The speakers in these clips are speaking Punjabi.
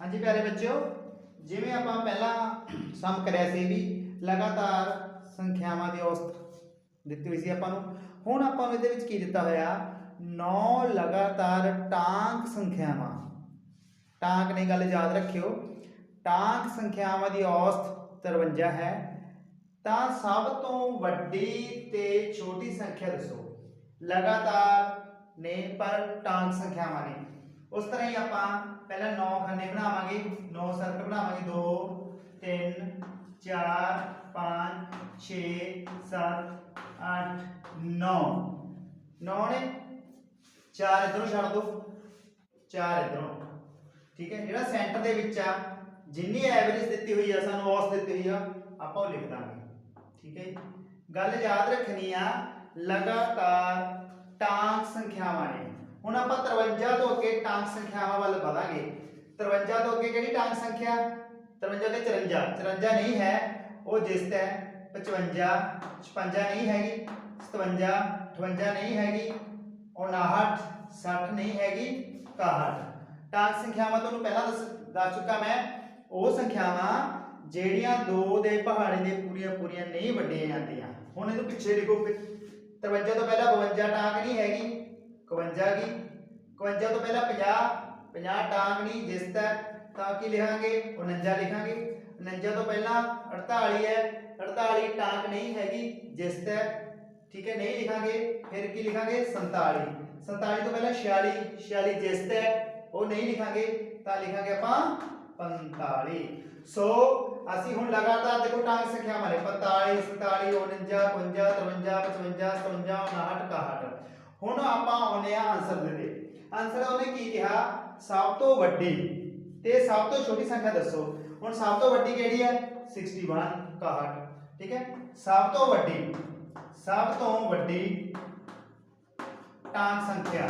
ਹਾਂਜੀ ਪਿਆਰੇ ਬੱਚਿਓ, ਜਿਵੇਂ ਆਪਾਂ ਪਹਿਲਾਂ ਸਮ ਕਰਿਆ ਸੀ ਵੀ ਲਗਾਤਾਰ ਸੰਖਿਆਵਾਂ ਦੀ ਔਸਤ ਦਿੱਤੀ ਹੋਈ ਸੀ ਆਪਾਂ ਨੂੰ, ਹੁਣ ਆਪਾਂ ਨੂੰ ਇਹਦੇ ਵਿੱਚ ਕੀ ਦਿੱਤਾ ਹੋਇਆ? 9 ਲਗਾਤਾਰ ਟਾਂਕ ਸੰਖਿਆਵਾਂ। ਟਾਂਕ ਨੇ ਗੱਲ ਯਾਦ ਰੱਖਿਓ, ਟਾਂਕ ਸੰਖਿਆਵਾਂ ਦੀ ਔਸਤ 53 ਹੈ। ਤਾਂ ਸਭ ਤੋਂ ਵੱਡੀ ਤੇ ਛੋਟੀ ਸੰਖਿਆ ਦੱਸੋ। ਲਗਾਤਾਰ ਨੇ ਪਰ ਟਾਂਕ ਸੰਖਿਆਵਾਂ ਨੇ। ਉਸ ਤਰ੍ਹਾਂ ਹੀ ਆਪਾਂ ਪਹਿਲਾਂ 9 ਖਾਨੇ ਬਣਾਵਾਂਗੇ 9 ਸਰਕਲ ਬਣਾਵਾਂਗੇ 2 3 4 5 6 7 8 9 9 ਨੇ? 4 ਇਧਰੋਂ ਛੱਡ ਦੋ। 4 ਇਧਰੋਂ। ਠੀਕ ਹੈ, ਜਿਹੜਾ ਸੈਂਟਰ ਦੇ ਵਿੱਚ ਆ, ਜਿੰਨੀ ਐਵਰੇਜ ਦਿੱਤੀ ਹੋਈ ਆ, ਸਾਨੂੰ ਔਸਤ ਦਿੱਤੀ ਹੋਈ ਆ, ਆਪਾਂ ਉਹ ਲਿਖ ਦਾਂਗੇ। ਠੀਕ ਹੈ ਜੀ? ਗੱਲ ਯਾਦ ਰੱਖਣੀ ਆ, ਲਗਾਤਾਰ ਟਾਂਕ ਸੰਖਿਆਵਾਂ ਨੇ। ਹੁਣ ਆਪਾਂ 53 ਤੋਂ ਅੱਗੇ ਟਾਂਕ ਸੰਖਿਆਵਾਂ ਵੱਲ ਵਧਾਂਗੇ 53 ਤੋਂ ਅੱਗੇ ਕਿਹੜੀ ਟਾਂਕ ਸੰਖਿਆ 53 ਤੇ 54 54 ਨਹੀਂ ਹੈ ਉਹ ਜਿਸਤ ਹੈ 55 56 ਨਹੀਂ ਹੈਗੀ 57 58 ਨਹੀਂ ਹੈਗੀ 59 60 ਨਹੀਂ ਹੈਗੀ 61 ਟਾਂਕ ਸੰਖਿਆਵਾਂ ਤੁਹਾਨੂੰ ਪਹਿਲਾਂ ਦੱਸ ਦੱਸ ਚੁੱਕਾ ਮੈਂ ਉਹ ਸੰਖਿਆਵਾਂ ਜਿਹੜੀਆਂ ਦੋ ਦੇ ਪਹਾੜੇ ਦੇ ਪੂਰੀਆਂ ਪੂਰੀਆਂ ਨਹੀਂ ਵੱਡੀਆਂ ਜਾਂਦੀਆਂ ਹੁਣ ਇਹਨੂੰ ਪਿੱਛੇ ਲਿਖੋ ਫਿਰ 53 ਤੋਂ ਪਹਿਲਾਂ 52 ਟਾਂਕ ਨਹੀਂ ਹੈਗੀ 51 ਕੀ 51 ਤੋਂ ਪਹਿਲਾਂ 50 50 ਟਾਂਕ ਨਹੀਂ ਜਿਸ ਤੱਕ ਤਾਂ ਕੀ ਲਿਖਾਂਗੇ 49 ਲਿਖਾਂਗੇ 49 ਤੋਂ ਪਹਿਲਾਂ 48 ਹੈ 48 ਟਾਂਕ ਨਹੀਂ ਹੈਗੀ ਜਿਸ ਤੱਕ ਠੀਕ ਹੈ ਨਹੀਂ ਲਿਖਾਂਗੇ ਫਿਰ ਕੀ ਲਿਖਾਂਗੇ 47 47 ਤੋਂ ਪਹਿਲਾਂ 46 46 ਜਿਸ ਤੱਕ ਉਹ ਨਹੀਂ ਲਿਖਾਂਗੇ ਤਾਂ ਲਿਖਾਂਗੇ ਆਪਾਂ 45 ਸੋ ਅਸੀਂ ਹੁਣ ਲਗਾਤਾਰ ਦੇਖੋ ਟਾਂਕ ਸੰਖਿਆਵਾਂ ਨੇ 45 47 49 52 53 ਦੇ ਆਨਸਰ ਉਹਨੇ ਕੀ ਕਿਹਾ? ਸਭ ਤੋਂ ਵੱਡੀ। ਤੇ ਸਭ ਤੋਂ ਛੋਟੀ ਸੰਖਿਆ ਦੱਸੋ। ਹੁਣ ਸਭ ਤੋਂ ਵੱਡੀ ਕਿਹੜੀ ਹੈ? 61 61 ਠੀਕ ਹੈ? ਸਭ ਤੋਂ ਵੱਡੀ, ਸਭ ਤੋਂ ਵੱਡੀ ਟਾਂਕ ਸੰਖਿਆ।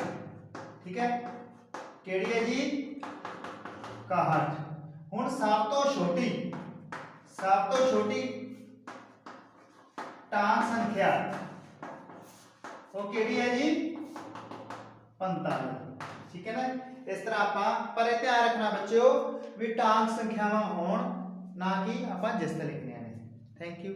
ਠੀਕ ਹੈ? ਕਿਹੜੀ ਹੈ ਜੀ? 61 ਹੁਣ ਸਭ ਤੋਂ ਛੋਟੀ, ਸਭ ਤੋਂ ਛੋਟੀ ਟਾਂਕ ਸੰਖਿਆ, ਉਹ ਕਿਹੜੀ ਹੈ ਜੀ? 45 ਠੀਕ ਹੈ ਨਾ ਇਸ ਤਰ੍ਹਾਂ ਆਪਾਂ ਪਰ ਇਹ ਧਿਆਨ ਰੱਖਣਾ ਬੱਚਿਓ ਵੀ ਟਾਂਕ ਸੰਖਿਆਵਾਂ ਹੋਣ ਨਾ ਕਿ ਆਪਾਂ ਜਿਸਤ ਲਿਖਣੀਆਂ ਨੇ ਥੈਂਕ ਯੂ